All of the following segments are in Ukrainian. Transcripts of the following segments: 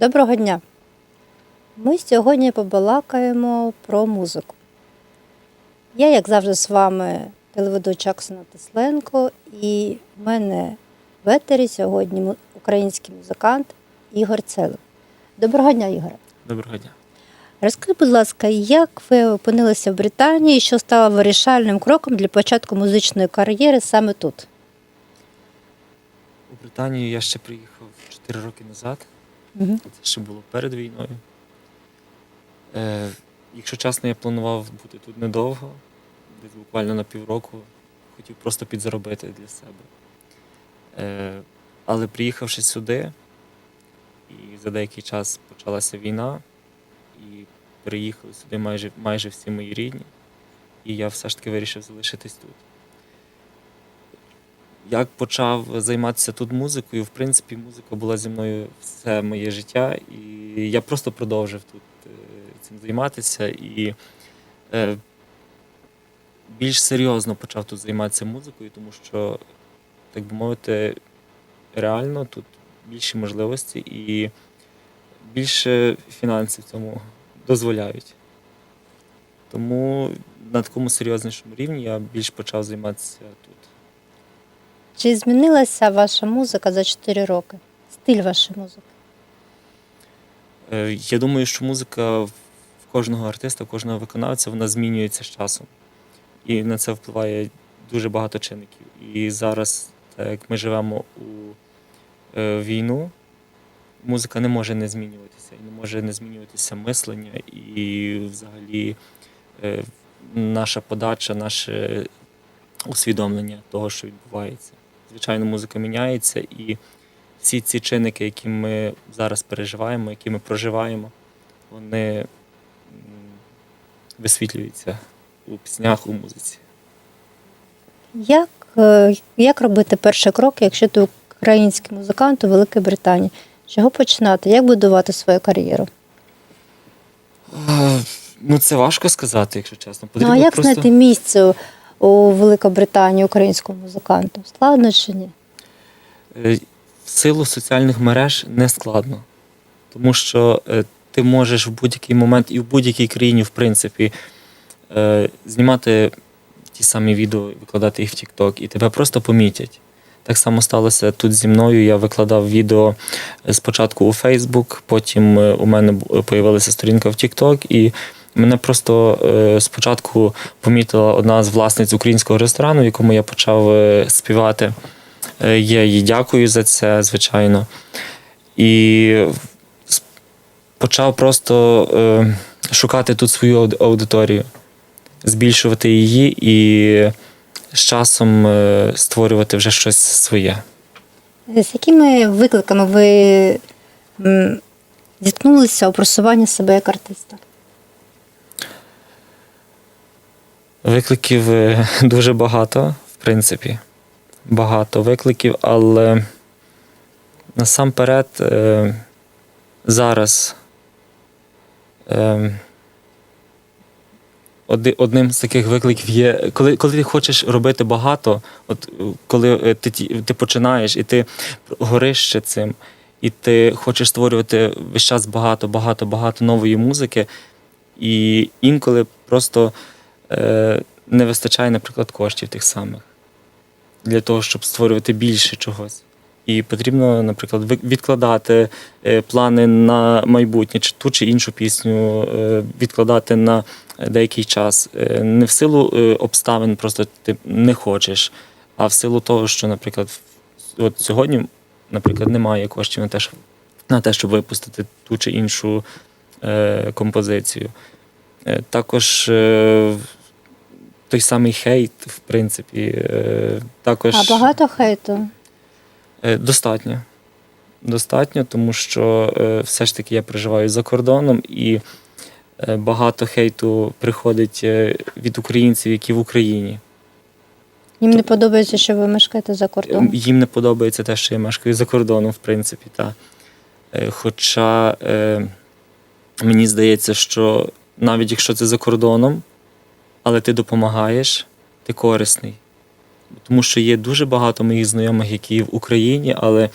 Доброго дня! Ми сьогодні побалакаємо про музику. Я, як завжди, з вами телеведуча Оксана Тесленко, і в мене в етері сьогодні український музикант Ігор Целик. Доброго дня, Ігоре! Доброго дня. Розкажіть, будь ласка, як ви опинилися в Британії і що стало вирішальним кроком для початку музичної кар'єри саме тут? У Британію я ще приїхав 4 роки назад. Угу. Це ще було перед війною. Е, якщо чесно, я планував бути тут недовго, десь буквально на півроку. Хотів просто підзаробити для себе. Е, але приїхавши сюди, і за деякий час почалася війна, і переїхали сюди майже, майже всі мої рідні. І я все ж таки вирішив залишитись тут. Як почав займатися тут музикою, в принципі, музика була зі мною все моє життя, і я просто продовжив тут е, цим займатися і е, більш серйозно почав тут займатися музикою, тому що, так би мовити, реально тут більші можливості і більше фінансів цьому дозволяють. Тому на такому серйознішому рівні я більш почав займатися тут. Чи змінилася ваша музика за 4 роки? Стиль вашої музики? Е, Я думаю, що музика в кожного артиста, в кожного виконавця вона змінюється з часом. І на це впливає дуже багато чинників. І зараз, так як ми живемо у е, війну, музика не може не змінюватися, і не може не змінюватися мислення, і взагалі е, наша подача, наше усвідомлення того, що відбувається. Звичайно, музика міняється, і всі ці чинники, які ми зараз переживаємо, які ми проживаємо, вони висвітлюються у піснях, у музиці. Як, е, як робити перший крок, якщо ти український музикант у Великій Британії? З чого починати? Як будувати свою кар'єру? Е, Ну, це важко сказати, якщо чесно. ну а як просто... знайти місце у- Великобританії українському музиканту? Складно чи ні? Е, В силу соціальних мереж не складно, тому що е, ти можеш в будь-який момент і в будь-якій країні, в принципі, е, знімати ті самі відео, викладати їх в TikTok, і тебе просто помітять. Так само сталося тут зі мною. Я викладав відео спочатку у Facebook, потім у мене появилася сторінка в TikTok, і мене просто е, спочатку помітила одна з власниць українського ресторану, в якому я почав е, співати. Е, Я їй дякую за це, звичайно. І почав просто шукати тут свою аудиторію, збільшувати її і з часом створювати вже щось своє. З якими викликами ви зіткнулися у просуванні себе як артиста? Викликів е, дуже багато, в принципі. Багато викликів, але насамперед е, зараз е, одним з таких викликів є, коли, коли ти хочеш робити багато, от коли ти, ти починаєш і ти гориш ще цим, і ти хочеш створювати весь час багато, багато, багато нової музики, і інколи просто не вистачає, наприклад, коштів тих самих для того, щоб створювати більше чогось. І потрібно, наприклад, відкладати е, плани на майбутнє, чи ту чи іншу пісню е, відкладати на деякий час. Е, Не в силу е, обставин, просто ти не хочеш, а в силу того, що, наприклад, от сьогодні, наприклад, немає коштів на те, щоб, на те, щоб випустити ту чи іншу е, композицію. Е, Також е, той самий хейт, в принципі, е, також А багато хейту? Е, достатньо. Достатньо, тому що е, все ж таки я проживаю за кордоном і е, багато хейту приходить е, від українців, які в Україні. Їм не подобається, що ви мешкаєте за кордоном. Їм не подобається те, що я мешкаю за кордоном, в принципі. Та. Е, Хоча е, мені здається, що навіть якщо це за кордоном, але ти допомагаєш, ти корисний. Тому що є дуже багато моїх знайомих, які в Україні, але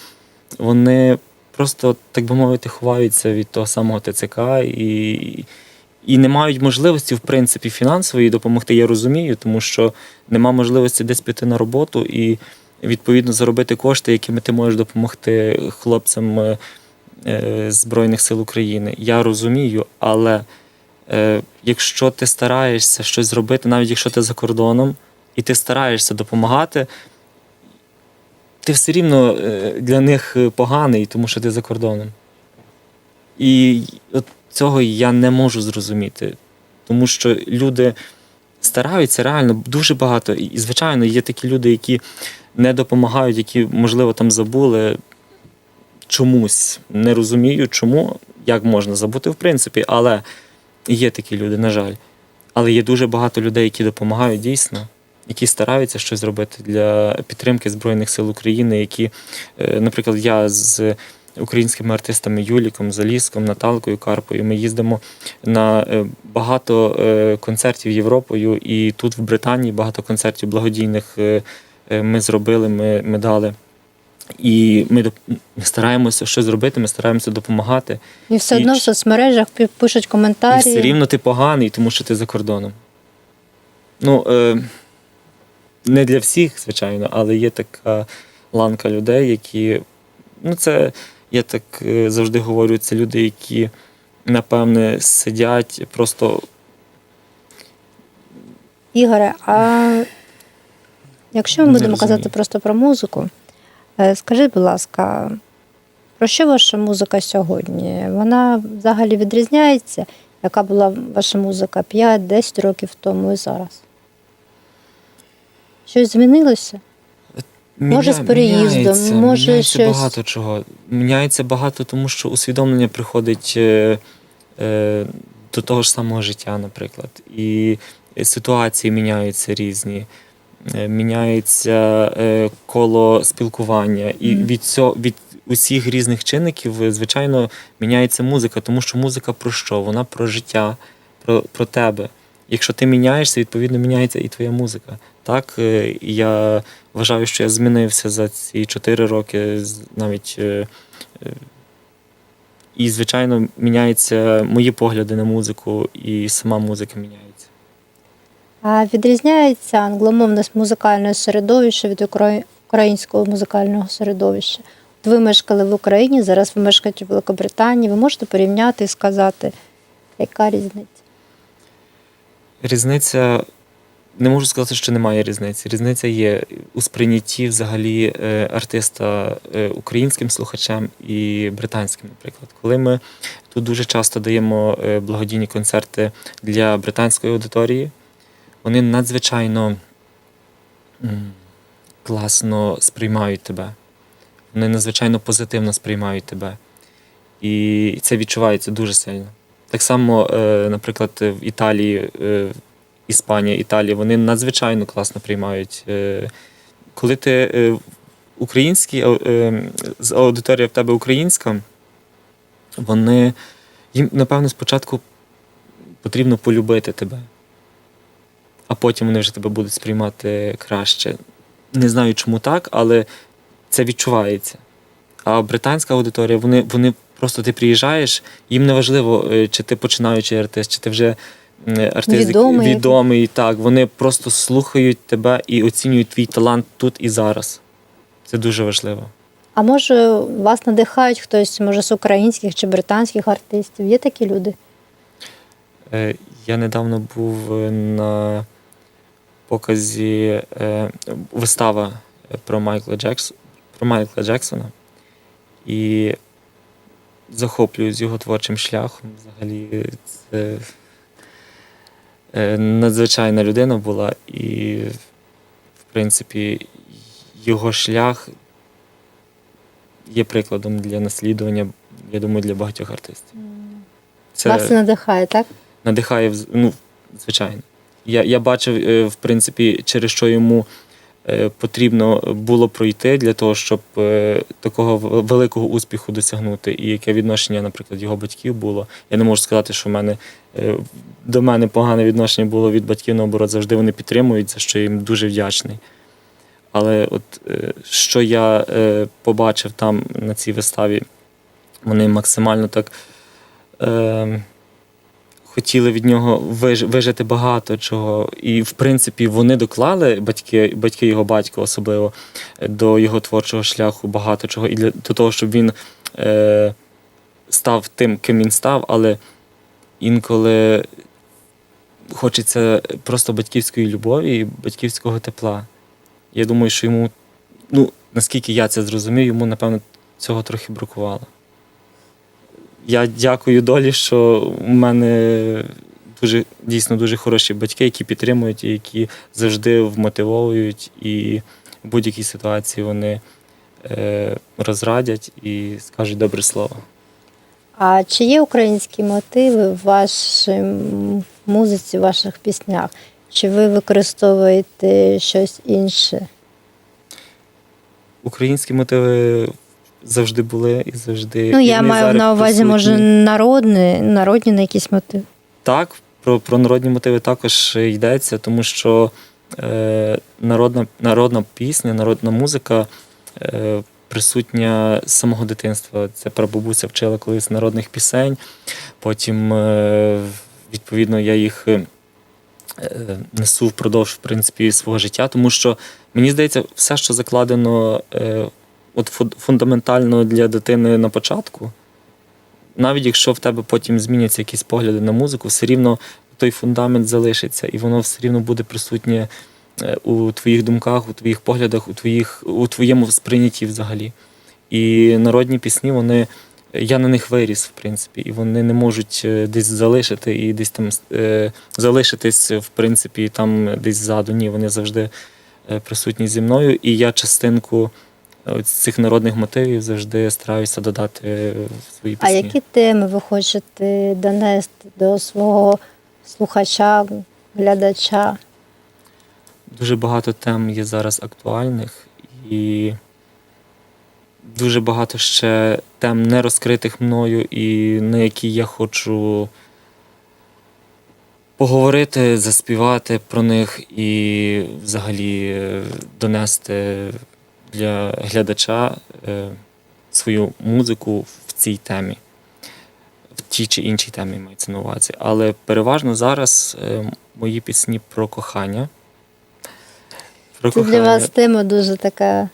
вони просто, так би мовити, ховаються від того самого ТЦК і, і не мають можливості, в принципі, фінансової допомогти. Я розумію, тому що нема можливості десь піти на роботу і відповідно заробити кошти, якими ти можеш допомогти хлопцям е, е, Збройних сил України. Я розумію, але якщо ти стараєшся щось зробити, навіть якщо ти за кордоном, і ти стараєшся допомагати, ти все рівно е, для них е, поганий, тому що ти за кордоном. І от цього я не можу зрозуміти. Тому що люди стараються реально дуже багато. І, звичайно, є такі люди, які не допомагають, які, можливо, там забули чомусь. Не розумію, чому, як можна забути, в принципі, але є такі люди, на жаль. Але є дуже багато людей, які допомагають дійсно, які стараються щось зробити для підтримки Збройних сил України, які, е, наприклад, я з українськими артистами Юліком, Заліском, Наталкою Карпою. Ми їздимо на е, багато е, концертів Європою, і тут в Британії багато концертів благодійних ми зробили, ми, ми дали. І ми, стараємося щось зробити, ми стараємося допомагати. І все І одно в соцмережах пишуть коментарі. І все рівно ти поганий, тому що ти за кордоном. Ну, е, не для всіх, звичайно, але є така ланка людей, які. Ну, це я так е, завжди говорю, це люди, які, напевне, сидять просто. Ігоре, а якщо ми Не будемо розумію. казати просто про музику, скажіть, будь ласка, про що ваша музика сьогодні? Вона взагалі відрізняється? Яка була ваша музика 5-10 років тому і зараз? Щось змінилося? Може, з переїздом, міняється, може, міняється щось- багато чого. Міняється багато, тому що усвідомлення приходить е, е, до того ж самого життя, наприклад. І ситуації міняються різні. Е, Міняється е, коло спілкування. І від, цього, від усіх різних чинників, е, звичайно, міняється музика, тому що музика про що? Вона про життя, про, про тебе. Якщо ти міняєшся, відповідно міняється і твоя музика. Так, я вважаю, що я змінився за ці чотири роки, навіть. І, звичайно, міняються мої погляди на музику, і сама музика міняється. Відрізняється англомовне музикальне середовище від українського музикального середовища? Ви мешкали в Україні, зараз ви мешкаєте в Великобританії. Ви можете порівняти і сказати, яка різниця? Різниця. Не можу сказати, що немає різниці. Різниця є у сприйнятті взагалі е, артиста е, українським слухачем і британським, наприклад. Коли ми тут дуже часто даємо е, благодійні концерти для британської аудиторії, вони надзвичайно класно сприймають тебе. Вони надзвичайно позитивно сприймають тебе. І це відчувається дуже сильно. Так само, е, наприклад, в Італії, е, Іспанія, Італія, вони надзвичайно класно приймають. Е, Коли ти український, аудиторія в тебе українська, вони їм, напевно, спочатку потрібно полюбити тебе, а потім вони вже тебе будуть сприймати краще. Не знаю, чому так, але це відчувається. А британська аудиторія, вони, вони просто ти приїжджаєш, їм не важливо, е, чи ти починаючий артист, чи ти вже артист Відомий. відомий. Так, вони просто слухають тебе і оцінюють твій талант тут і зараз. Це дуже важливо. А може, вас надихають хтось, може, з українських чи британських артистів? Є такі люди? Е, Я недавно був е, на показі е, вистава про Майкла Джекс, про Майкла Джексона і захоплююсь його творчим шляхом. Взагалі, це е, надзвичайна людина була, і, в принципі, його шлях є прикладом для наслідування, я думаю, для багатьох артистів. Це... Вас надихає, так? надихає, ну, звичайно. Я, я бачив, е, в принципі, через що йому е, потрібно було пройти для того, щоб е, такого великого успіху досягнути, і яке відношення, наприклад, його батьків було. Я не можу сказати, що в мене до мене погане відношення було від батьків, наоборот, завжди вони підтримують, за що я їм дуже вдячний. Але от що я побачив там на цій виставі, Вони максимально так е, хотіли від нього виж, вижити багато чого. І, в принципі, вони доклали, батьки, батьки його батька особливо, е, до його творчого шляху багато чого. І для до того, щоб він е, став тим, ким він став, але інколи хочеться просто батьківської любові і батьківського тепла. Я думаю, що йому, ну, наскільки я це зрозумів, йому, напевно, цього трохи бракувало. Я дякую долі, що у мене дуже, дійсно дуже хороші батьки, які підтримують і які завжди вмотивовують, і в будь-якій ситуації вони е, розрадять і скажуть добре слово. А чи є українські мотиви в вашій музиці, в ваших піснях? Чи ви використовуєте щось інше? Українські мотиви завжди були і завжди. Ну, і я маю на увазі, може, присутні. народні, народні на якісь мотиви. Так, про, про народні мотиви також йдеться, тому що е, народна, народна пісня, народна музика е, присутня з самого дитинства. Це прабабуся вчила колись народних пісень. Потім, е, відповідно, я їх е, несу впродовж в принципі, свого життя, тому що мені здається, все, що закладено е, от фу- фундаментально для дитини на початку, навіть якщо в тебе потім зміняться якісь погляди на музику, все рівно той фундамент залишиться, і воно все рівно буде присутнє е, у твоїх думках, у твоїх поглядах, у, твоїх, у твоєму сприйнятті взагалі. І народні пісні, вони. Я на них виріс, в принципі, і вони не можуть е, десь залишити і десь там е, залишитись, в принципі, там десь ззаду. Ні, вони завжди е, присутні зі мною. І я частинку е, цих народних мотивів завжди стараюся додати е, в свої А які теми ви хочете донести до свого слухача, глядача? Дуже багато тем є зараз актуальних, і дуже багато ще тем не розкритих мною, і на які я хочу поговорити, заспівати про них і взагалі е, донести для глядача е, свою музику в цій темі. В тій чи іншій темі мається на увазі. Але переважно зараз е, мої пісні про кохання. Про Це для вас тема дуже така.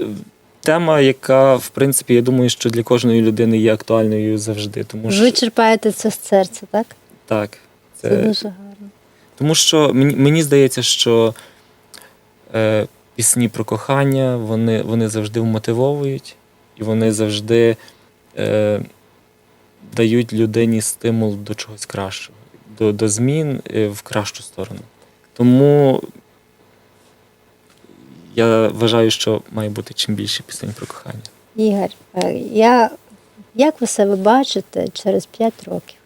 Тема, яка, в принципі, я думаю, що для кожної людини є актуальною завжди. Тому що Ви черпаєте це з серця, так? так, Це, це, дуже гарно. тому що мені, мені здається, що е, пісні про кохання вони, вони завжди вмотивовують і вони завжди е, дають людині стимул до чогось кращого, до, до змін е, в кращу сторону. Тому я вважаю, що має бути чим більше пісень про кохання. Ігор, е, я, як ви себе бачите через 5 років?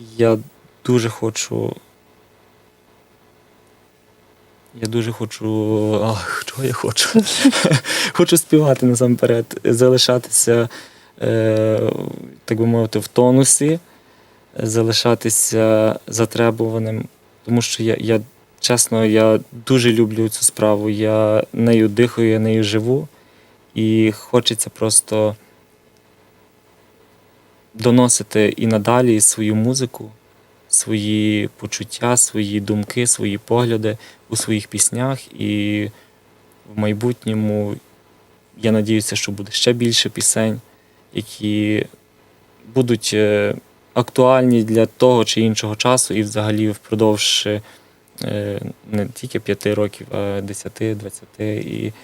Я дуже хочу. Я дуже хочу. Ах, чого я хочу? хочу співати насамперед, залишатися, е, так би мовити, в тонусі, залишатися затребуваним. Тому що я, я чесно, я дуже люблю цю справу. Я нею дихаю, я нею живу. І хочеться просто доносити і надалі свою музику, свої почуття, свої думки, свої погляди у своїх піснях. І в майбутньому я надіюся, що буде ще більше пісень, які будуть е, актуальні для того чи іншого часу, і взагалі впродовж е, не тільки п'яти років, а 10, 20.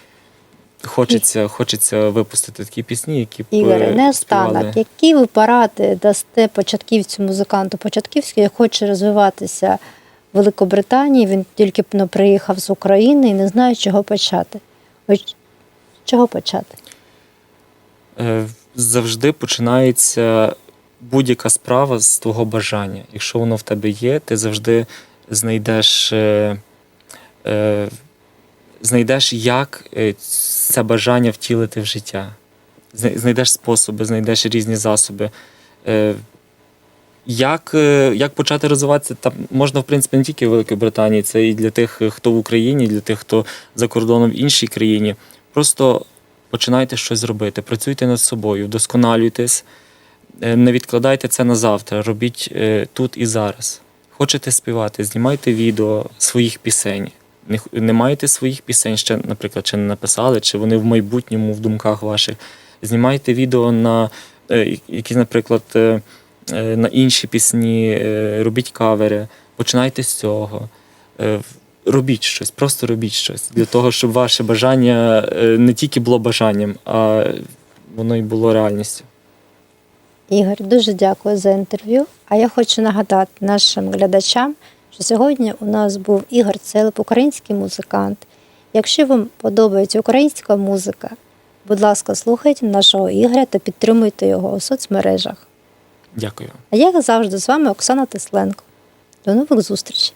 І хочеться, хочеться випустити такі пісні, які б, Ігоре, не останок. Які ви поради дасте початківцю, музиканту початківському, який хоче розвиватися в Великобританії? Він тільки ну, приїхав з України і не знає, чого почати. Ось чого почати? Е, Завжди починається будь-яка справа з твого бажання. Якщо воно в тебе є, ти завжди знайдеш, е, е, знайдеш, як е, це бажання втілити в життя. Знайдеш способи, знайдеш різні засоби. Е, Як, е, як почати розвиватися? Там можна, в принципі, не тільки в Великій Британії, це і для тих, хто в Україні, і для тих, хто за кордоном в іншій країні. Просто починайте щось робити, працюйте над собою, вдосконалюйтесь, не відкладайте це на завтра, робіть тут і зараз. Хочете співати, знімайте відео своїх пісень. Не, не маєте своїх пісень, ще, наприклад, чи не написали, чи вони в майбутньому в думках ваших. Знімайте відео на е, які, наприклад, е, е, на інші пісні, робіть кавери, починайте з цього. Робіть щось, просто робіть щось для того, щоб ваше бажання не тільки було бажанням, а воно й було реальністю. Ігор, дуже дякую за інтерв'ю. А я хочу нагадати нашим глядачам, що сьогодні у нас був Ігор Целеп, український музикант. Якщо вам подобається українська музика, будь ласка, слухайте нашого Ігоря та підтримуйте його у соцмережах. Дякую. А я, як завжди, з вами Оксана Тесленко. До нових зустрічей!